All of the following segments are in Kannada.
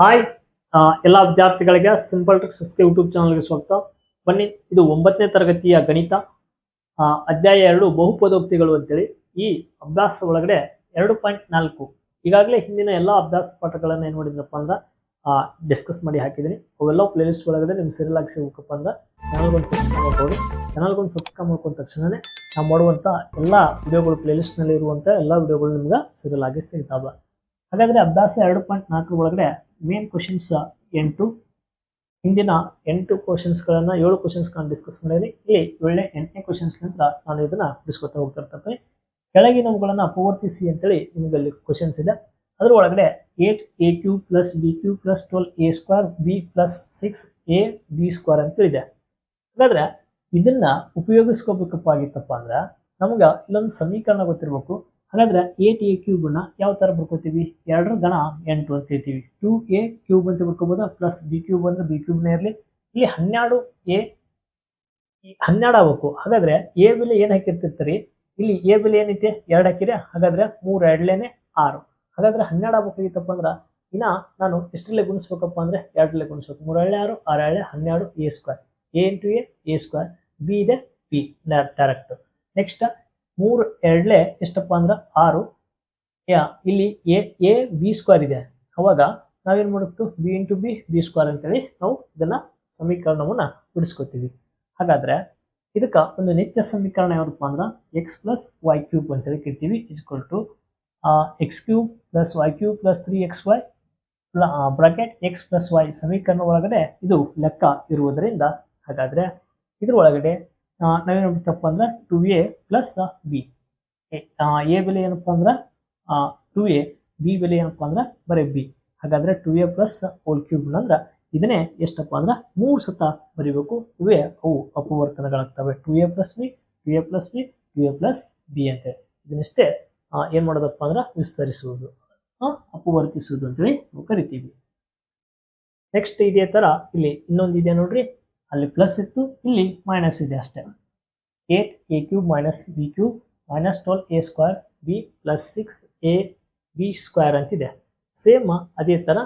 ಹಾಯ್ ಎಲ್ಲ ವಿದ್ಯಾರ್ಥಿಗಳಿಗೆ ಸಿಂಪಲ್ ಟ್ರಿಕ್ಸ್ ಯೂಟ್ಯೂಬ್ ಚಾನಲ್ಗೆ ಸ್ವಾಗತ. ಬನ್ನಿ, ಇದು ಒಂಬತ್ತನೇ ತರಗತಿಯ ಗಣಿತ. ಅಧ್ಯಾಯ ಎರಡು, ಬಹುಪದೋಕ್ತಿಗಳು ಅಂತೇಳಿ. ಈ ಅಭ್ಯಾಸ ಒಳಗಡೆ ಎರಡು ಪಾಯಿಂಟ್ ನಾಲ್ಕು. ಈಗಾಗಲೇ ಹಿಂದಿನ ಎಲ್ಲ ಅಭ್ಯಾಸ ಪಾಠಗಳನ್ನು ಏನು ಮಾಡಿದ್ರಪ್ಪ ಅಂದ್ರೆ ಡಿಸ್ಕಸ್ ಮಾಡಿ ಹಾಕಿದ್ದೀನಿ ಅವೆಲ್ಲ ಪ್ಲೇಲಿಸ್ಟ್ ಒಳಗಡೆ ನಿಮ್ಗೆ ಸರಿಯಲ್ ಆಗಿ ಸಿಗಬೇಕಪ್ಪ ಅಂದ್ರೆ ಚಾನಲ್ಗೊಂದು ಸಬ್ಸ್ಕ್ರೈಬ್ ಮಾಡ್ಕೊಳ್ಳಿ. ಚಾನಲ್ಗೊಂದು ಸಬ್ಸ್ಕ್ರೈಬ್ ಮಾಡ್ಕೊಂಡ ತಕ್ಷಣವೇ ನಾವು ಮಾಡುವಂಥ ಎಲ್ಲ ವಿಡಿಯೋಗಳು ಪ್ಲೇಲಿಸ್ಟ್ನಲ್ಲಿ ಇರುವಂಥ ಎಲ್ಲ ವಿಡಿಯೋಗಳು ನಿಮ್ಗೆ ಸರಿಯಲ್ ಆಗಿ ಸಿಗ್ತಾವೆ. ಹಾಗಾದ್ರೆ ಅಭ್ಯಾಸ ಎರಡು ಪಾಯಿಂಟ್ ನಾಲ್ಕು ಒಳಗಡೆ ಮೇನ್ ಕ್ವಶನ್ಸ್ ಎಂಟು, ಹಿಂದಿನ ಎಂಟು ಕ್ವಶನ್ಸ್ಗಳನ್ನ ಏಳು ಕ್ವಶನ್ಸ್ಗಳನ್ನು ಡಿಸ್ಕಸ್ ಮಾಡಿದ್ರಿ ಇಲ್ಲಿ ಏಳನೇ ಎಂಟನೇ ಕ್ವಶನ್ಸ್ ನಂತರ ನಾನು ಇದನ್ನ ಬಿಡಿಸ್ಕೊತಾ ಹೋಗ್ತಾ ಇರ್ತೇನೆ. ಕೆಳಗಿನವುಗಳನ್ನ ಪೂರ್ತಿಸಿ ಅಂತೇಳಿ ನಿಮಗೆ ಅಲ್ಲಿ ಕ್ವಶನ್ಸ್ ಇದೆ. ಅದ್ರ ಒಳಗಡೆ eight A cube plus B cube plus twelve A square B plus six A B square ಅಂತೇಳಿದೆ ಹಾಗಾದ್ರೆ ಇದನ್ನ ಉಪಯೋಗಿಸ್ಕೋಬೇಕಪ್ಪ ಆಗಿತ್ತಪ್ಪ ಅಂದ್ರೆ ನಮ್ಗೆ ಇಲ್ಲೊಂದು ಸಮೀಕರಣ ಗೊತ್ತಿರಬೇಕು. ಹಾಗಾದ್ರೆ ಟಿ ಎ ಕ್ಯೂಬ್ನ ಯಾವ ಥರ ಬರ್ಕೋತೀವಿ? ಎರಡರ ಗಣ ಎಂಟು ಅಂತ ಹೇಳ್ತೀವಿ. ಟೂ ಎ ಕ್ಯೂಬ್ ಅಂತ ಬರ್ಕೋಬೋದಾ? ಪ್ಲಸ್ ಬಿ ಕ್ಯೂಬ್ ಅಂದ್ರೆ ಬಿ ಕ್ಯೂಬ್ನೇ ಇರಲಿ. ಇಲ್ಲಿ ಹನ್ನೆರಡು ಎ ಹನ್ನೆರಡು ಆಗ್ಬೇಕು. ಹಾಗಾದ್ರೆ ಎ ಬೆಲೆ ಏನು ಹಾಕಿರ್ತಿರ್ತೀರಿ? ಇಲ್ಲಿ ಎ ಬೆಲೆ ಏನೈತೆ? ಎರಡು ಹಾಕಿರಿ. ಹಾಗಾದ್ರೆ ಮೂರು ಎರಡ್ಲೇನೆ ಆರು. ಹಾಗಾದ್ರೆ ಹನ್ನೆರಡು ಆಗ್ಬೇಕಾಗಿತ್ತಪ್ಪ ಅಂದ್ರೆ ಇನ್ನ ನಾನು ಎಷ್ಟರಲ್ಲೇ ಗುಣಿಸ್ಬೇಕಪ್ಪ ಅಂದ್ರೆ ಎರಡರಲ್ಲೇ ಗುಣಿಸ್ಬೇಕು. ಮೂರು ಎಳ್ಳೆ ಆರು ಆರು ಎಳ್ಳೆ ಹನ್ನೆರಡು A square A into A A square B ಇದೆ ಪಿ ಡೈರೆಕ್ಟ್ ನೆಕ್ಸ್ಟ್ ಮೂರು ಎರಡ್ಲೆ ಎಷ್ಟಪ್ಪ ಅಂದ್ರೆ ಆರು. ಯಾ ಇಲ್ಲಿ ಎ ಎ ಬಿ ಸ್ಕ್ವೇರ್ ಇದೆ. ಅವಾಗ ನಾವೇನು ಮಾಡಬೇಕು B into B B square ಅಂತೇಳಿ ನಾವು ಇದನ್ನು ಸಮೀಕರಣವನ್ನು ಬಿಡಿಸ್ಕೊತೀವಿ. ಹಾಗಾದ್ರೆ ಇದಕ್ಕೆ ಒಂದು ನಿತ್ಯ ಸಮೀಕರಣ ಯಾವುದಪ್ಪ ಅಂದ್ರೆ? ಎಕ್ಸ್ ಪ್ಲಸ್ ವೈ ಕ್ಯೂಬ್ ಅಂತೇಳಿ ಕರಿತೀವಿ. Is equal to X cube plus Y cube plus three X Y bracket X plus Y ಸಮೀಕರಣ ಒಳಗಡೆ ಇದು ಲೆಕ್ಕ ಇರುವುದರಿಂದ ಹಾಗಾದ್ರೆ ಇದ್ರ ಒಳಗಡೆ ಆ, ನಾವೇನ್ ಮಾಡ್ತಪ್ಪ ಅಂದ್ರೆ two A plus B A ಬೆಲೆ ಏನಪ್ಪ ಅಂದ್ರೆ ಟು ಎ ಬಿ ಬೆಲೆ ಏನಪ್ಪ ಅಂದ್ರೆ, ಬರೀ ಬಿ ಹಾಗಾದ್ರೆ two A plus whole cube ಅಂದ್ರೆ ಇದನ್ನೇ ಎಷ್ಟಪ್ಪ ಅಂದ್ರೆ ಮೂರು ಸತ ಬರಿಬೇಕು. ಇವೆ ಅವು ಅಪವರ್ತನಗಳಾಗ್ತವೆ. Two A plus B two A plus B two A plus B ಅಂತೇಳಿ. ಇದನ್ನಷ್ಟೇ ಏನ್ ಮಾಡೋದಪ್ಪ ಅಂದ್ರೆ ವಿಸ್ತರಿಸುವುದು ಅಪವರ್ತಿಸುವುದು ಅಂತೇಳಿ ನಾವು ಕರಿತೀವಿ. ನೆಕ್ಸ್ಟ್ ಇದೇ ತರ, ಇಲ್ಲಿ ಇನ್ನೊಂದು ಇದೆ ನೋಡ್ರಿ. ಅಲ್ಲಿ ಪ್ಲಸ್ ಇತ್ತು, ಇಲ್ಲಿ ಮೈನಸ್ ಇದೆ ಅಷ್ಟೇ. Eight A cube minus B cube minus twelve A square B plus six A B square ಅಂತಿದೆ. ಸೇಮ್ ಅದೇ ಥರ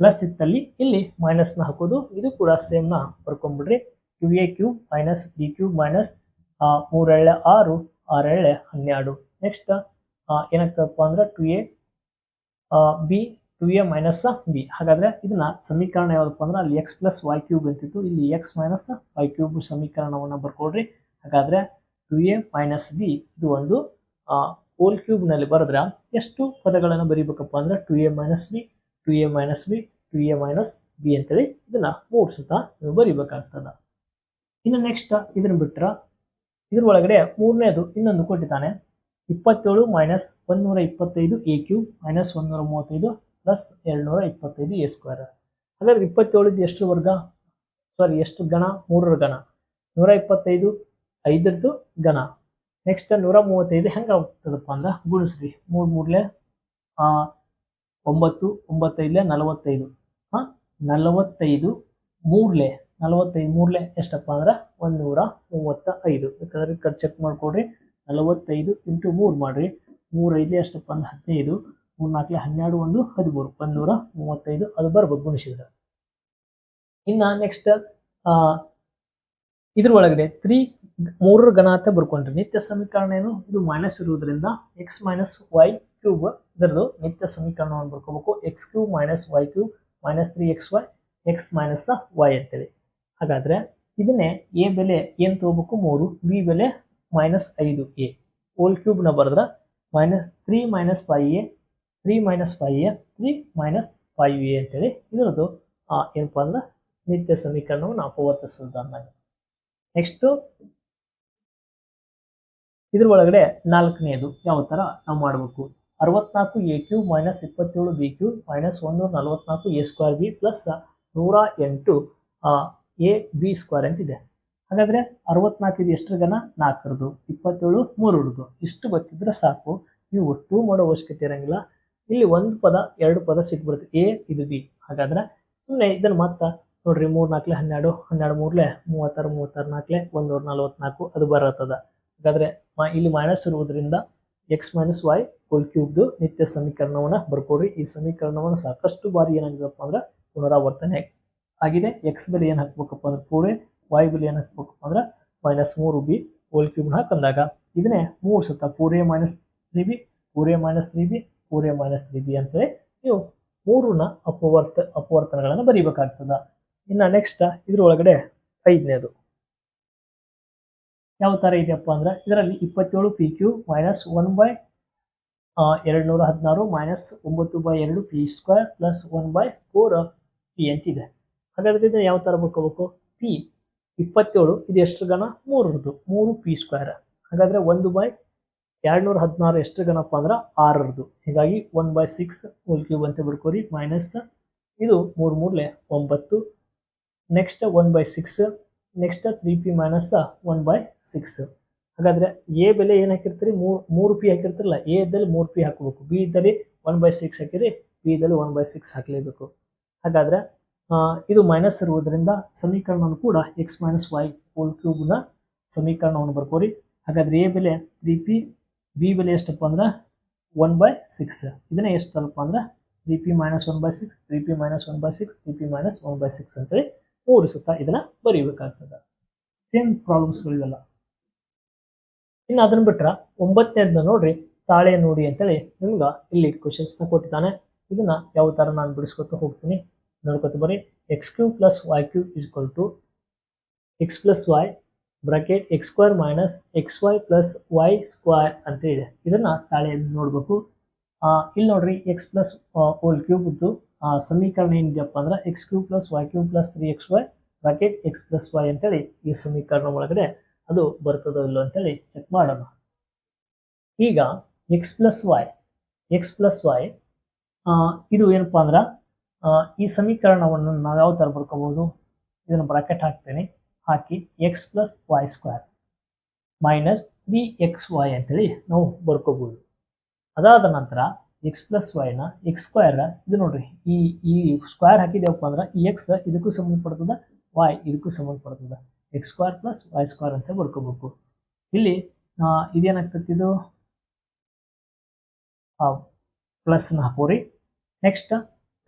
ಪ್ಲಸ್ ಇತ್ತಲ್ಲಿ, ಇಲ್ಲಿ ಮೈನಸ್ನ ಹಾಕೋದು, ಇದು ಕೂಡ ಸೇಮ್ನ ಬರ್ಕೊಂಬಿಡ್ರಿ two A cube minus B cube minus ಮೂರೆಳ್ಳೆ ಆರು ಆರೆಳ್ಳೆ ಹನ್ನೆರಡು. ನೆಕ್ಸ್ಟ್ ಏನಾಗ್ತದಪ್ಪ ಅಂದ್ರೆ two A B two A minus B ಹಾಗಾದ್ರೆ ಇದನ್ನ ಸಮೀಕರಣ ಯಾವುದಪ್ಪ ಅಂದ್ರೆ ಅಲ್ಲಿ ಎಕ್ಸ್ ಪ್ಲಸ್ ವೈ ಕ್ಯೂಬ್ ಅಂತಿತ್ತು. ಇಲ್ಲಿ ಎಕ್ಸ್ ಮೈನಸ್ ವೈ ಕ್ಯೂಬ್ ಸಮೀಕರಣವನ್ನ ಬರ್ಕೊಡ್ರಿ. ಹಾಗಾದ್ರೆ ಟು ಎ ಮೈನಸ್ ಬಿ ಇದು ಒಂದು ಹೋಲ್ ಕ್ಯೂಬ್ನಲ್ಲಿ ಬರೆದ್ರೆ ಎಷ್ಟು ಪದಗಳನ್ನು ಬರೀಬೇಕಪ್ಪ ಅಂದ್ರೆ two A minus B two A minus B two A minus B ಅಂತೇಳಿ ಇದನ್ನ ಮೂರು ನೀವು ಬರೀಬೇಕಾಗ್ತದ. ಇನ್ನು ನೆಕ್ಸ್ಟ್ ಇದನ್ನ ಬಿಟ್ರ ಇದ್ರ ಒಳಗಡೆ ಮೂರನೇದು ಇನ್ನೊಂದು ಕೊಟ್ಟಿದ್ದಾನೆ. ಇಪ್ಪತ್ತೇಳು ಮೈನಸ್ ಒಂದೂರ ಇಪ್ಪತ್ತೈದು ಎ ಕ್ಯೂಬ್ ಮೈನಸ್ ಒಂದೂರ ಮೂವತ್ತೈದು ಪ್ಲಸ್ ಎರಡ್ನೂರ ಇಪ್ಪತ್ತೈದು ಎ ಸ್ಕ್ವೇರ್ ಹಾಗಾದ್ರೆ ಇಪ್ಪತ್ತೇಳಿದ್ದು ಎಷ್ಟು ವರ್ಗ? ಸಾರಿ ಎಷ್ಟು ಗಣ ಮೂರರ ಗಣ ನೂರ ಇಪ್ಪತ್ತೈದು ಐದರದ್ದು ಗಣ ನೆಕ್ಸ್ಟ್ ನೂರ ಮೂವತ್ತೈದು ಹೆಂಗೆ ಆಗ್ತದಪ್ಪ ಅಂದ್ರೆ? ಗುಣಿಸ್ರಿ. ಮೂರು ಮೂರ್ಲೆ ಒಂಬತ್ತು, ಒಂಬತ್ತೈದ್ಲೆ ನಲವತ್ತೈದು. ಹಾಂ? ನಲವತ್ತೈದು ಮೂರ್ಲೆ ನಲವತ್ತೈದು ಮೂರ್ಲೆ ಎಷ್ಟಪ್ಪ ಅಂದ್ರೆ? ಒಂದೂರ ಮೂವತ್ತ ಐದು ಬೇಕಾದ್ರೆ ಚೆಕ್ ಮಾಡಿಕೊಡ್ರಿ. ನಲವತ್ತೈದು ಇಂಟು ಮೂರು ಮಾಡಿರಿ. ಮೂರೈದು ಎಷ್ಟಪ್ಪ ಅಂದ್ರೆ? ಹದಿನೈದು. ಮೂರು ನಾಲ್ಕಲೆ ಹನ್ನೆರಡು, ಒಂದು, ಹದಿಮೂರು, ಒಂದೂರ ಮೂವತ್ತೈದು, ಅದು ಬರ್ಬೋದು ಗುಣಿಸಿದ್ರೆ. ಇನ್ನು ನೆಕ್ಸ್ಟ್ ಇದ್ರ ಒಳಗಡೆ ತ್ರೀ, ಮೂರರ ಗಣ ಅಂತ ಬರ್ಕೊಂಡ್ರಿ ನಿತ್ಯ ಸಮೀಕರಣ ಏನು? ಇದು ಮೈನಸ್ ಇರುವುದರಿಂದ ಎಕ್ಸ್ ಮೈನಸ್ ವೈ ಕ್ಯೂಬ್ ಇದರದ್ದು ನಿತ್ಯ ಸಮೀಕರಣವನ್ನು ಬರ್ಕೋಬೇಕು. X cube minus Y cube minus three X Y X minus Y ಅಂತೇಳಿ. ಹಾಗಾದ್ರೆ ಇದನ್ನೇ ಎ ಬೆಲೆ ಏನು ತಗೋಬೇಕು? ಮೂರು ಬಿ ಬೆಲೆ ಮೈನಸ್ ಐದು ಎ ಹೋಲ್ ಕ್ಯೂಬ್ನ ಬರೆದ್ರೆ minus three minus five A three minus five A three minus five A ಅಂತೇಳಿ ಇದರದ್ದು ಆ, ಏನಪ್ಪ ಅಂದ್ರೆ ನಿತ್ಯ ಸಮೀಕರಣವನ್ನು ಅಪವರ್ತಿಸೋದು ಅಂದಾಗ. ನೆಕ್ಸ್ಟು ಇದ್ರ ಒಳಗಡೆ ನಾಲ್ಕನೇದು ಯಾವ ಥರ ನಾವು ಮಾಡಬೇಕು? ಅರವತ್ನಾಲ್ಕು ಎ ಕ್ಯೂ ಮೈನಸ್ ಇಪ್ಪತ್ತೇಳು ಬಿ ಕ್ಯೂ ಮೈನಸ್ ಒಂದು ನಲವತ್ನಾಲ್ಕು ಎ ಸ್ಕ್ವೇರ್ ಬಿ ಪ್ಲಸ್ ನೂರ ಎಂಟು ಎ ಬಿ ಸ್ಕ್ವೇರ್ ಅಂತಿದೆ. ಹಾಗಾದ್ರೆ ಅರವತ್ನಾಲ್ಕು ಎಷ್ಟರ ಗಣ ನಾಲ್ಕರದು ಇಪ್ಪತ್ತೇಳು ಮೂರರದು ಇಷ್ಟು ಗೊತ್ತಿದ್ರೆ ಸಾಕು. ನೀವು ಒಟ್ಟು ಮಾಡೋ ಅವಶ್ಯಕತೆ ಇರಂಗಿಲ್ಲ. ಇಲ್ಲಿ ಒಂದು ಪದ, ಎರಡು ಪದ ಸಿಕ್ಬಿಡುತ್ತೆ. ಎ, ಇದು ಬಿ. ಹಾಗಾದ್ರೆ ಸುಮ್ಮನೆ ಇದನ್ನು ಮತ್ತೆ ನೋಡ್ರಿ ಮೂರು ನಾಲ್ಕಲೆ ಹನ್ನೆರಡು ಹನ್ನೆರಡು ಮೂರ್ಲೆ ಮೂವತ್ತಾರು ಮೂವತ್ತಾರು ನಾಲ್ಕಲೆ ಒಂದೂರು ನಲ್ವತ್ನಾಲ್ಕು, ಅದು ಬರತ್ತದ. ಹಾಗಾದ್ರೆ ಇಲ್ಲಿ ಮೈನಸ್ ಇರುವುದರಿಂದ ಎಕ್ಸ್ ಮೈನಸ್ ವೈ ಹೋಲ್ ಕ್ಯೂಬ್ದು ನಿತ್ಯ ಸಮೀಕರಣವನ್ನ ಬರ್ಕೊಡ್ರಿ. ಈ ಸಮೀಕರಣವನ್ನು ಸಾಕಷ್ಟು ಬಾರಿ ಏನಾಗಿದೆಪ್ಪ ಅಂದ್ರೆ ಪುನರಾವರ್ತನೆ ಆಗಿದೆ. ಎಕ್ಸ್ ಬೆಲೆ ಏನು ಹಾಕ್ಬೇಕಪ್ಪ ಅಂದ್ರೆ ಎ ವೈ ಬೆಲೆ ಏನು ಹಾಕ್ಬೇಕಪ್ಪ ಅಂದ್ರೆ ಮೈನಸ್ ಮೂರು ಬಿ ಹೋಲ್ ಕ್ಯೂಬ್ ಹಾಕಂದಾಗ ಇದನ್ನೇ ಮೂರು ಸತ A minus three B four minus three B four A minus three B ಅಂತೇಳಿ ನೀವು ಮೂರನ್ನ ಅಪವರ್ತ, ಅಪವರ್ತನಗಳನ್ನು ಬರೀಬೇಕಾಗ್ತದ. ಇನ್ನು ನೆಕ್ಸ್ಟ್ ಇದರೊಳಗಡೆ ಐದನೇದು. ಯಾವ ಥರ ಇದೆಯಪ್ಪ ಅಂದ್ರೆ ಇದರಲ್ಲಿ ಇಪ್ಪತ್ತೇಳು P cube minus one by ಎರಡು ನೂರ ಹದಿನಾರು ಮೈನಸ್ ಒಂಬತ್ತು ಬೈ ಎರಡು P square plus one by four P ಅಂತಿದೆ. ಹಾಗಾದ್ರೆ ಇದನ್ನ ಯಾವ ಥರ ಬರ್ಕೋಬೇಕು ಪಿ ಇಪ್ಪತ್ತೇಳು, ಇದು ಎಷ್ಟು ಗಣ ಮೂರರದು ಮೂರು ಪಿ ಸ್ಕ್ವೇರ್ ಹಾಗಾದ್ರೆ ಒಂದು ಬೈ ಎರಡು ನೂರ ಹದಿನಾರು ಎಷ್ಟು ಗಣಪ್ಪ ಅಂದ್ರೆ ಆರರದು. ಹೀಗಾಗಿ one by six whole cube ಅಂತ ಬಿಡ್ಕೋರಿ ಮೈನಸ್ ಇದು ಮೂರು ಮೂರ್ಲೆ ಒಂಬತ್ತು. Next one by six next three P minus one by six ಹಾಗಾದ್ರೆ ಎ ಬೆಲೆ ಏನು ಹಾಕಿರ್ತೀರಿ? ಮೂರು ಮೂರು ಪಿ ಹಾಕಿರ್ತಿರಲ್ಲ ಎ ಇದ್ದಲ್ಲಿ ಮೂರು ಪಿ ಹಾಕಬೇಕು. ಬಿ ಇದ್ದಲ್ಲಿ ಒನ್ ಬೈ ಸಿಕ್ಸ್ ಹಾಕಿರಿ ಬಿ ಇದ್ದಲ್ಲಿ ಒನ್ ಬೈ ಸಿಕ್ಸ್ ಹಾಕಲೇಬೇಕು. ಹಾಗಾದ್ರೆ ಇದು ಮೈನಸ್ ಇರುವುದರಿಂದ ಸಮೀಕರಣವನ್ನು ಕೂಡ ಎಕ್ಸ್ ಮೈನಸ್ ವೈ ಹೋಲ್ ಕ್ಯೂಬ್ನ ಸಮೀಕರಣವನ್ನು ಬರ್ಕೋರಿ. ಹಾಗಾದ್ರೆ ಎ ಬೆಲೆ ತ್ರೀ ಪಿ ಬಿ ಬೆಲೆ ಎಷ್ಟಪ್ಪ ಅಂದ್ರೆ? ಒನ್ ಬೈ ಸಿಕ್ಸ್ ಇದನ್ನ ಎಷ್ಟಲ್ಪ ಅಂದ್ರೆ? Three P minus one by six three P minus one by six three P minus one by six ಅಂತೇಳಿ ಮೂರು ಇದನ್ನ ಬರೀಬೇಕಾಗ್ತದೆ. ಸೇಮ್ ಪ್ರಾಬ್ಲಮ್ಸ್ಗಳಿವೆಲ್ಲ ಇನ್ನು ಅದನ್ನ ಬಿಟ್ರ ಒಂಬತ್ತನೇದನ್ನ ನೋಡ್ರಿ, ತಾಳೆ ನೋಡಿ ಅಂತೇಳಿ ನಿಮ್ಗೆ ಇಲ್ಲಿ ಕ್ವಶನ್ಸ್ನ ಕೊಟ್ಟಿದ್ದಾನೆ. ಇದನ್ನ ಯಾವ ಥರ ನಾನು ಬಿಡಿಸ್ಕೊತ ಹೋಗ್ತೀನಿ ನೋಡ್ಕೊತ ಬರೀ X cube plus Y cube is equal to X plus Y bracket X square minus X Y plus Y square ಅಂತ ಇದೆ. ಇದನ್ನು ತಾಳೆಯಲ್ಲಿ ನೋಡಬೇಕು. ಇಲ್ಲಿ ನೋಡ್ರಿ ಎಕ್ಸ್ ಪ್ಲಸ್ ಓಲ್ ಕ್ಯೂಬ್ದು ಸಮೀಕರಣ ಏನಿದೆಯಪ್ಪ ಅಂದ್ರೆ X cube plus Y cube plus three X Y bracket X plus Y ಅಂತೇಳಿ ಈ ಸಮೀಕರಣ ಒಳಗಡೆ ಅದು ಬರ್ತದೋ ಇಲ್ಲೋ ಅಂತೇಳಿ ಚೆಕ್ ಮಾಡೋಣ. ಈಗ X plus Y X plus Y ಇದು ಏನಪ್ಪಾ ಅಂದ್ರೆ ಈ ಸಮೀಕರಣವನ್ನು ನಾವು ಯಾವ ಥರ ಬರ್ಕೋಬೋದು? ಇದನ್ನು ಬ್ರಾಕೆಟ್ ಹಾಕ್ತೇನೆ. ಹಾಕಿ X plus Y square minus three X Y ಅಂತೇಳಿ ನಾವು ಬರ್ಕೋಬೋದು. ಅದಾದ ನಂತರ ಎಕ್ಸ್ ಪ್ಲಸ್ ವೈನ ಎಕ್ಸ್ ಸ್ಕ್ವೇರ್ ಇದು ನೋಡ್ರಿ, ಈ ಈ ಸ್ಕ್ವೇರ್ ಹಾಕಿದೇವಪ್ಪ ಅಂದ್ರೆ ಈ ಎಕ್ಸ್ ಇದಕ್ಕೂ ಸಂಬಂಧಪಡ್ತದ ವೈ ಇದಕ್ಕೂ ಸಂಬಂಧಪಡ್ತದ. X square plus Y square ಅಂತ ಬರ್ಕೋಬೇಕು. ಇಲ್ಲಿ ಇದೇನಾಗ್ತೈತಿ ಇದು? ಪ್ಲಸ್ನ ಹಾಕೋರಿ. Next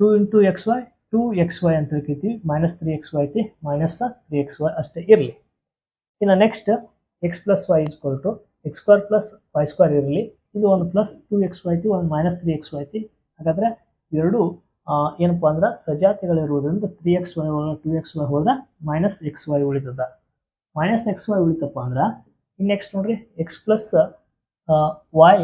two into X Y two X Y ಅಂತ ಹೇಳ್ಕೈತಿ ಮೈನಸ್ ತ್ರೀ ಎಕ್ಸ್ ವೈ ಐತಿ ಮೈನಸ್ ತ್ರೀ ಎಕ್ಸ್ ವೈ ಅಷ್ಟೇ ಇರಲಿ ಇನ್ನು next X plus Y is to X square plus Y square ಇರಲಿ ಇದು ಒಂದು ಪ್ಲಸ್ ಟೂ ಎಕ್ಸ್ ವೈ ಐತಿ ಒಂದು ಮೈನಸ್ ತ್ರೀ ಎಕ್ಸ್ ವೈ ಐತಿ ಹಾಗಾದರೆ ಎರಡು ಏನಪ್ಪ ಏನಪ್ಪಾ ಅಂದ್ರೆ ಸಜಾತಿಗಳಿರುವುದರಿಂದ ತ್ರೀ ಎಕ್ಸ್ ವೈ ಒಳಗೆ ಟೂ ಎಕ್ಸ್ ವೈ ಹೋದ್ರೆ ಮೈನಸ್ ಎಕ್ಸ್ ವೈ ಉಳಿತದ ಮೈನಸ್ ಎಕ್ಸ್ ವೈ ಉಳಿತಪ್ಪ ಅಂದ್ರೆ ಇನ್ನು ನೆಕ್ಸ್ಟ್ ನೋಡ್ರಿ X plus Y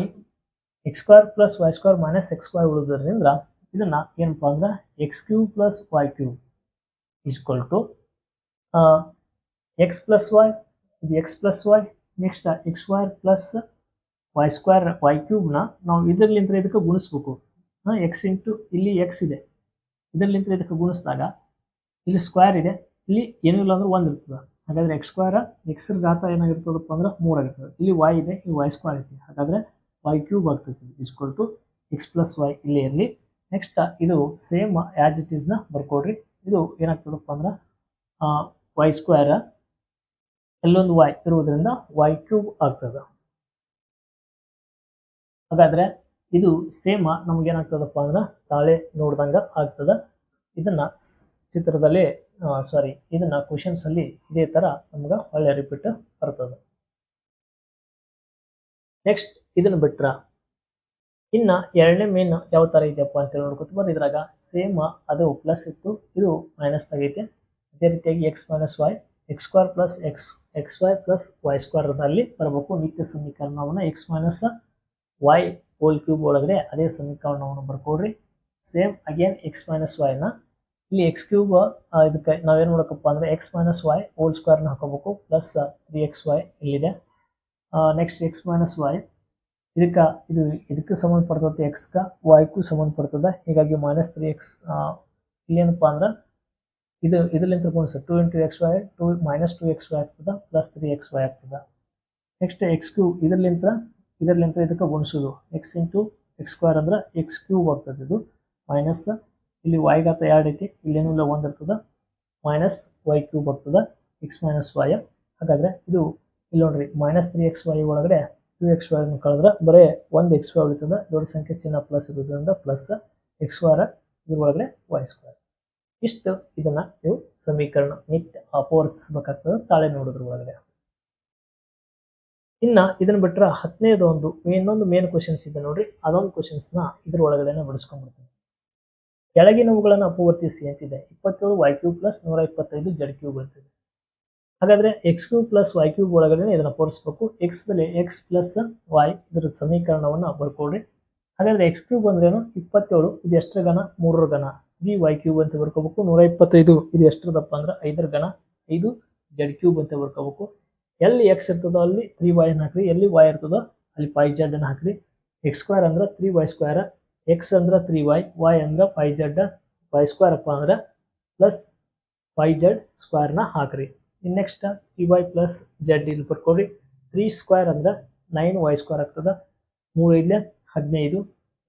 X square plus Y square minus X Y ಉಳಿದ್ರಿಂದ ಇದನ್ನ ಏನಪ್ಪ ಅಂದ್ರೆ X cube plus Y cube is equal to X plus Y ಇದು X plus Y next X square plus Y square Y ಕ್ಯೂಬ್ನ ನಾವು ಇದರ್ಲಿಂದ ಇದಕ್ಕೆ ಗುಣಿಸ್ಬೇಕು. ಎಕ್ಸ್ ಇಂಟು ಇಲ್ಲಿ ಎಕ್ಸ್ ಇದೆ. ಇದರಲ್ಲಿಂತ ಇದಕ್ಕೆ ಗುಣಿಸಿದಾಗ ಇಲ್ಲಿ ಸ್ಕ್ವೇರ್ ಇದೆ. ಇಲ್ಲಿ ಏನೂ ಇಲ್ಲ ಅಂದ್ರೆ ಒಂದು ಇರ್ತದೆ. ಹಾಗಾದ್ರೆ ಎಕ್ಸ್ ಸ್ಕ್ವೇರ್ ಎಕ್ಸ್ ಘಾತ ಏನಾಗಿರ್ತದಪ್ಪ ಅಂದ್ರೆ ಮೂರು ಆಗಿರ್ತದೆ. ಇಲ್ಲಿ ವೈ ಇದೆ, ಇಲ್ಲಿ ವೈ ಸ್ಕ್ವೇರ್ ಐತಿ. ಹಾಗಾದ್ರೆ ವೈ ಕ್ಯೂಬ್ ಆಗ್ತದೆ is equal to X plus Y ಇಲ್ಲಿ ಇರಲಿ. ನೆಕ್ಸ್ಟ್ ಇದು ಸೇಮ್ ಆ್ಯಸ್ ಇಟ್ ಈಸ್ನ ಬರ್ಕೊಡ್ರಿ. ಇದು ಏನಾಗ್ತದಪ್ಪ ಅಂದ್ರೆ ವೈ ಸ್ಕ್ವೇರ್ ಎಲ್ಲೊಂದು ವೈ ಇರುವುದರಿಂದ ವೈ ಕ್ಯೂಬ್ ಆಗ್ತದೆ. ಹಾಗಾದ್ರೆ ಇದು ಸೇಮ ನಮಗೇನಾಗ್ತದಪ್ಪ ಅಂದ್ರೆ, ತಾಳೆ ನೋಡ್ದಂಗೆ ಆಗ್ತದ. ಇದನ್ನು ಚಿತ್ರದಲ್ಲಿ ಸಾರಿ ಇದನ್ನು ಕ್ವಶನ್ಸಲ್ಲಿ ಇದೇ ಥರ ನಮ್ಗೆ ಒಳ್ಳೆ ರಿಪೀಟ್ ಬರ್ತದೆ. ನೆಕ್ಸ್ಟ್ ಇದನ್ನ ಬಿಟ್ರ ಇನ್ನ ಎರಡನೇ ಮೇನ್ ಯಾವ ತರ ಇದೆಯಪ್ಪ ಅಂತ ಹೇಳಿ ನೋಡ್ಕೊತ ಬರ್ರಿ ಇದ್ರಾಗ ಸೇಮ್ ಅದು ಪ್ಲಸ್ ಇತ್ತು. ಇದು ಮೈನಸ್ ತೆಗೈತೆ. ಅದೇ ರೀತಿಯಾಗಿ X minus Y X square plus X X Y plus Y ಸ್ಕ್ವೇರ್ದಲ್ಲಿ ಬರಬೇಕು. ನಿತ್ಯ ಸಮೀಕರಣವನ್ನು X minus Y whole cube ಒಳಗಡೆ ಅದೇ ಸಮೀಕರಣವನ್ನು ಬರ್ಕೊಡ್ರಿ. ಸೇಮ್ ಅಗೇನ್ ಎಕ್ಸ್ ಮೈನಸ್ ವೈನ ಇಲ್ಲಿ ಎಕ್ಸ್ ಕ್ಯೂಬ್ ಇದಕ್ಕೆ ನಾವೇನು ಮಾಡಬೇಕಪ್ಪ ಅಂದ್ರೆ ಎಕ್ಸ್ ಮೈನಸ್ ವೈ ಹೋಲ್ ಸ್ಕ್ವೇರ್ನ ಹಾಕೋಬೇಕು. ಪ್ಲಸ್ ತ್ರೀ ಎಕ್ಸ್ ವೈ ಇಲ್ಲಿದೆ. ನೆಕ್ಸ್ಟ್ ಎಕ್ಸ್ ಮೈನಸ್ ವೈ ಇದಕ್ಕೆ ಇದು ಇದಕ್ಕೆ ಸಂಬಂಧಪಡ್ತದೆ ಎಕ್ಸ್ಗೆ ವಾಯ್ಗೂ ಸಂಬಂಧಪಡ್ತದೆ. ಹೀಗಾಗಿ ಮೈನಸ್ ತ್ರೀ ಎಕ್ಸ್ ಇಲ್ಲೇನಪ್ಪ ಅಂದ್ರೆ ಇದು ಇದರಿಂದ ಗುಣಿಸ two into x y two minus two x y ಆಗ್ತದೆ ಪ್ಲಸ್ ತ್ರೀ ಎಕ್ಸ್ ವೈ ಆಗ್ತದೆ. ನೆಕ್ಸ್ಟ್ ಎಕ್ಸ್ ಕ್ಯೂ ಇದರ್ಲಿಂತ ಇದರ್ಲಿಂತ ಇದಕ್ಕೆ ಗುಣಿಸೋದು. ಎಕ್ಸ್ ಇಂಟು ಎಕ್ಸ್ ಸ್ಕ್ವೇರ್ ಅಂದ್ರೆ ಎಕ್ಸ್ ಕ್ಯೂಬ್ ಆಗ್ತದೆ ಇದು. ಮೈನಸ್ ಇಲ್ಲಿ ವೈ ಗಾತ ಎರಡು ಐತಿ, ಇಲ್ಲೇನೂ ಇಲ್ಲ ಒಂದು ಇರ್ತದೆ. ಮೈನಸ್ ವೈ ಕ್ಯೂಬ್ ಆಗ್ತದೆ ಎಕ್ಸ್ ಮೈನಸ್ ವೈ ಹಾಗಾದ್ರೆ ಇದು, ಇಲ್ಲಿ ನೋಡ್ರಿ ಮೈನಸ್ ತ್ರೀ ಎಕ್ಸ್ ವೈ ಒಳಗಡೆ ಟು ಎಕ್ಸ್ ವೈ ಅನ್ನು ಕಳೆದ್ರೆ ಬರೀ ಒಂದು ಎಕ್ಸ್ ವೈ ಉಳಿತದೆ, ದೊಡ್ಡ ಸಂಖ್ಯೆ ಚಿನ್ನ ಪ್ಲಸ್ ಇರೋದ್ರಿಂದ ಪ್ಲಸ್ ಎಕ್ಸ್ ವಾರ ಇದ್ರೊಳಗಡೆ ವೈ ಸ್ಕ್ವೇರ್ ಇಷ್ಟು, ಇದನ್ನ ನೀವು ಸಮೀಕರಣ ನಿತ್ಯ ಅಪೋರ್ಸ್ಬೇಕಾಗ್ತದೆ ತಾಳೆ ನೋಡೋದ್ರ ಒಳಗಡೆ ಇನ್ನ ಇದನ್ನ ಬಿಟ್ಟರೆ ಹತ್ತನೇದು ಒಂದು, ಇನ್ನೊಂದು ಮೇನ್ ಕ್ವಶನ್ಸ್ ಇದೆ ನೋಡ್ರಿ, ಅದೊಂದು ಕ್ವಶನ್ಸ್ನ ಇದ್ರ ಒಳಗಡೆನೆ ಬಿಡಿಸ್ಕೊಂಡ್ಬಿಡ್ತೀನಿ. ಕೆಳಗಿನವುಗಳನ್ನು ಅಪವರ್ತಿಸಿ ಅಂತಿದೆ. ಇಪ್ಪತ್ತೇಳು ವೈ ಕ್ಯೂ ಪ್ಲಸ್ ನೂರ ಇಪ್ಪತ್ತೈದು ಜಡ್ ಕ್ಯೂ ಅಂತಿದೆ. ಹಾಗಾದ್ರೆ x cube plus y cube ಒಳಗಡೆ ಇದನ್ನ ಪೋರಿಸ್ಬೇಕು ಎಕ್ಸ್ ಬೆಲೆ ಎಕ್ಸ್ ಪ್ಲಸ್ ವೈ ಇದರ ಸಮೀಕರಣವನ್ನ ಬರ್ಕೊಳ್ರಿ ಹಾಗಾದ್ರೆ ಎಕ್ಸ್ ಕ್ಯೂಬ್ ಅಂದ್ರೇನು ಇಪ್ಪತ್ತೇಳು, ಇದು ಎಷ್ಟರ ಘನ? ಮೂರರ ಘನ. ವಿ ವೈ ಕ್ಯೂಬ್ ಅಂತ ಬರ್ಕೋಬೇಕು. ನೂರ ಇಪ್ಪತ್ತೈದು, ಇದು ಎಷ್ಟರದಪ್ಪ ಅಂದ್ರೆ ಐದರ ಘನ. ಐದು ಜೆಡ್ ಕ್ಯೂಬ್ ಅಂತ ಬರ್ಕೋಬೇಕು. ಎಲ್ಲಿ ಎಕ್ಸ್ ಇರ್ತದೋ ಅಲ್ಲಿ ತ್ರೀ ವೈ ಅನ್ನು ಹಾಕ್ರಿ. ಎಲ್ಲಿ ವೈ ಇರ್ತದೋ ಅಲ್ಲಿ ಫೈ ಜೆಡ್ ಅನ್ನು ಹಾಕ್ರಿ. ಎಕ್ಸ್ ಸ್ಕ್ವೇರ್ ಅಂದ್ರೆ ತ್ರೀ ವೈ ಸ್ಕ್ವೇರ್ ಎಕ್ಸ್ ಅಂದ್ರೆ ತ್ರೀ ವೈ ವೈ ಅಂದ್ರೆ ಫೈ ಜೆಡ್ ವೈ ಸ್ಕ್ವೇರ್ ಅಪ್ಪ ಅಂದ್ರೆ ಪ್ಲಸ್ ಫೈ ಜೆಡ್ ಸ್ಕ್ವೇರ್ನ ಹಾಕ್ರಿ. ಇನ್ನು next three y plus z ಇಲ್ಲಿ ಬರ್ಕೊಡ್ರಿ ತ್ರೀ ಸ್ಕ್ವೇರ್ ಅಂದ್ರೆ ನೈನ್ ವೈ ಸ್ಕ್ವೇರ್ ಆಗ್ತದೆ. ಮೂರು ಇಲ್ಲ ಹದಿನೈದು.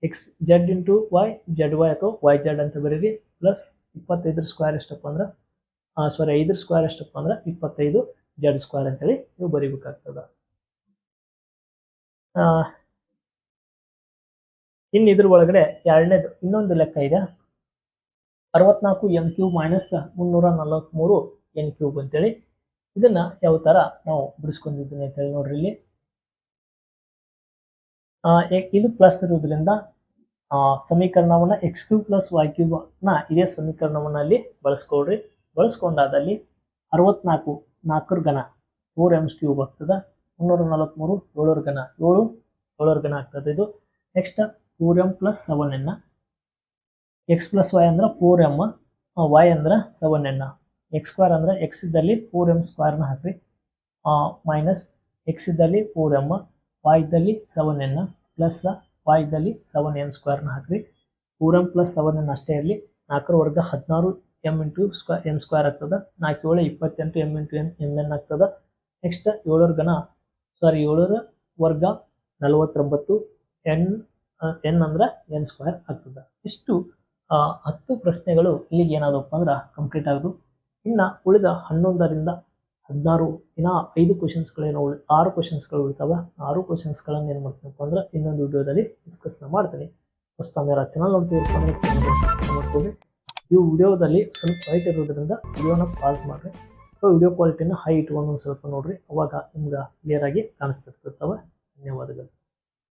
X z into y z y ಅಥವಾ ವೈ ಜೆಡ್ ಅಂತ ಬರೀರಿ. ಪ್ಲಸ್ ಇಪ್ಪತ್ತೈದರ ಸ್ಕ್ವೇರ್ ಎಷ್ಟಪ್ಪ ಅಂದ್ರೆ? ಸಾರಿ ಐದರ ಸ್ಕ್ವೇರ್ ಎಷ್ಟಪ್ಪ ಅಂದ್ರೆ? ಇಪ್ಪತ್ತೈದು ಜೆಡ್ ಸ್ಕ್ವೇರ್ ಅಂತೇಳಿ ನೀವು ಬರೀಬೇಕಾಗ್ತದೆ. ಇನ್ನು ಇದ್ರ ಒಳಗಡೆ ಎರಡನೇದು ಇನ್ನೊಂದು ಲೆಕ್ಕ ಇದೆ. ಅರವತ್ನಾಲ್ಕು ಎಂ ಕ್ಯೂ ಮೈನಸ್ ಮುನ್ನೂರ ನಲವತ್ತ್ಮೂರು ಎನ್ ಕ್ಯೂಬ್ ಅಂತೇಳಿ. ಇದನ್ನ ಯಾವ ತರ ನಾವು ಬಿಡಿಸ್ಕೊಂಡಿದ್ದೀನಿ ಅಂತೇಳಿ ನೋಡ್ರಿ ಇಲ್ಲಿ. ಇದು ಪ್ಲಸ್ ಇರೋದ್ರಿಂದ ಆ, ಸಮೀಕರಣವನ್ನ ಎಕ್ಸ್ ಕ್ಯೂಬ್ ಪ್ಲಸ್ ವೈ ಕ್ಯೂಬ್ನ ಇದೇ ಸಮೀಕರಣವನ್ನ ಅಲ್ಲಿ ಬಳಸ್ಕೊಳ್ರಿ. ಬಳಸ್ಕೊಂಡಾದಲ್ಲಿ ಅರವತ್ನಾಲ್ಕು ನಾಲ್ಕರ ಘನ ಫೋರ್ ಎಮ್ಸ್ ಕ್ಯೂಬ್ ಆಗ್ತದೆ. ಮುನ್ನೂರ ನಲವತ್ತ್ಮೂರು ಏಳರ ಘನ ಏಳು ಏಳರ ಘನ ಆಗ್ತದೆ ಇದು. Next four m plus seven ಎನ್ನ ಎಕ್ಸ್ ಪ್ಲಸ್ ವೈ ಅಂದ್ರೆ ಫೋರ್ ಎಂ ವೈ ಅಂದ್ರೆ ಸೆವೆನ್ ಎನ್ನ ಎಕ್ಸ್ ಸ್ಕ್ವೇರ್ ಅಂದ್ರೆ ಎಕ್ಸ್ ಇದ್ದಲ್ಲಿ ಫೋರ್ ಎಂ ಸ್ಕ್ವೇರ್ನ ಹಾಕ್ರಿ. ಮೈನಸ್ ಎಕ್ಸ್ ಇದ್ದಲ್ಲಿ ಫೋರ್ ಎಂ ವೈ ಇದ್ದಲ್ಲಿ ಸೆವೆನ್ ಎನ್ ಪ್ಲಸ್ ವೈ ಇದ್ದಲ್ಲಿ ಸೆವೆನ್ ಎನ್ ಸ್ಕ್ವೇರ್ನ ಹಾಕ್ರಿ. Four m plus seven n ಅಷ್ಟೇ ಇರಲಿ. ನಾಲ್ಕರ ವರ್ಗ ಹದಿನಾರು ಎಂ ಇಂಟು ಸ್ಕ್ವ ಎಂ ಸ್ಕ್ವೇರ್ ಆಗ್ತದೆ. ನಾಲ್ಕು ಏಳು ಇಪ್ಪತ್ತೆಂಟು m into n m n ಆಗ್ತದೆ. ನೆಕ್ಸ್ಟ್ ಏಳರ ಗಣ ಸಾರಿ ಏಳರ ವರ್ಗ ನಲವತ್ತೊಂಬತ್ತು ಎನ್ ಎನ್ ಅಂದ್ರೆ ಎನ್ ಸ್ಕ್ವೇರ್ ಆಗ್ತದೆ. ಇಷ್ಟು ಹತ್ತು ಪ್ರಶ್ನೆಗಳು ಇಲ್ಲಿಗೆ ಏನಾದಪ್ಪ ಅಂದ್ರೆ ಕಂಪ್ಲೀಟ್ ಆಗೋದು. ಇನ್ನು ಉಳಿದ ಹನ್ನೊಂದರಿಂದ ಹದಿನಾರು, ಇನ್ನ ಐದು ಕ್ವಶನ್ಸ್ಗಳೇನು ಉಳಿ, ಆರು ಕ್ವಶನ್ಸ್ಗಳು ಉಳಿತಾವೆ. ಆರು ಕ್ವಶನ್ಸ್ಗಳನ್ನು ಏನು ಮಾಡ್ತೀನಪ್ಪ ಅಂದ್ರೆ ಇನ್ನೊಂದು ವಿಡಿಯೋದಲ್ಲಿ ಡಿಸ್ಕಸ್ನ ಮಾಡ್ತೀನಿ. ಫಸ್ಟ್ ಆಮೇಲೆ ಚಾನಲ್ ನೋಡ್ತೀವಿ ಅಂದ್ರೆ ಚಾನಲ್ ಸಬ್ಸ್ಕ್ರೈಬ್ ಮಾಡ್ಕೊಳ್ಳಿ. ಈ ವಿಡಿಯೋದಲ್ಲಿ ಸ್ವಲ್ಪ ಹೈಟ್ ಇರೋದ್ರಿಂದ ವಿಡಿಯೋನ ಪಾಸ್ ಮಾಡಿರಿ. ವಿಡಿಯೋ ಕ್ವಾಲಿಟಿನ ಹೈ ಇಟ್ಕೊಂಡು ಒಂದು ಸ್ವಲ್ಪ ನೋಡಿರಿ. ಅವಾಗ ನಿಮ್ಗೆ ಕ್ಲಿಯರಾಗಿ ಕಾಣಿಸ್ತಿರ್ತಿರ್ತವೆ ಧನ್ಯವಾದಗಳು.